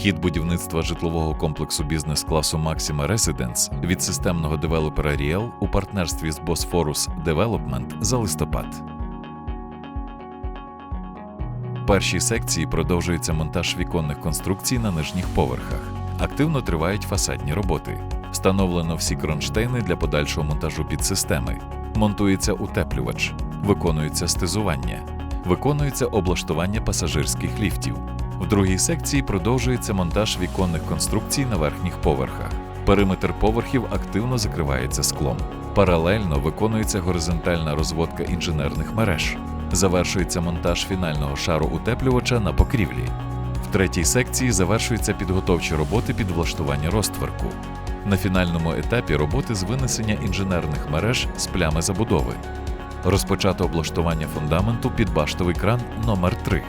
Хід будівництва житлового комплексу бізнес-класу Maxima Residence від системного девелопера Ріел у партнерстві з Bosphorus Development за листопад. В першій секції продовжується монтаж віконних конструкцій на нижніх поверхах. Активно тривають фасадні роботи. Встановлено всі кронштейни для подальшого монтажу підсистеми. Монтується утеплювач, виконується стизування, виконується облаштування пасажирських ліфтів. В другій секції продовжується монтаж віконних конструкцій на верхніх поверхах. Периметр поверхів активно закривається склом. Паралельно виконується горизонтальна розводка інженерних мереж. Завершується монтаж фінального шару утеплювача на покрівлі. В третій секції завершуються підготовчі роботи під влаштування розтверку. На фінальному етапі роботи з винесення інженерних мереж з плями забудови. Розпочато облаштування фундаменту під баштовий кран номер 3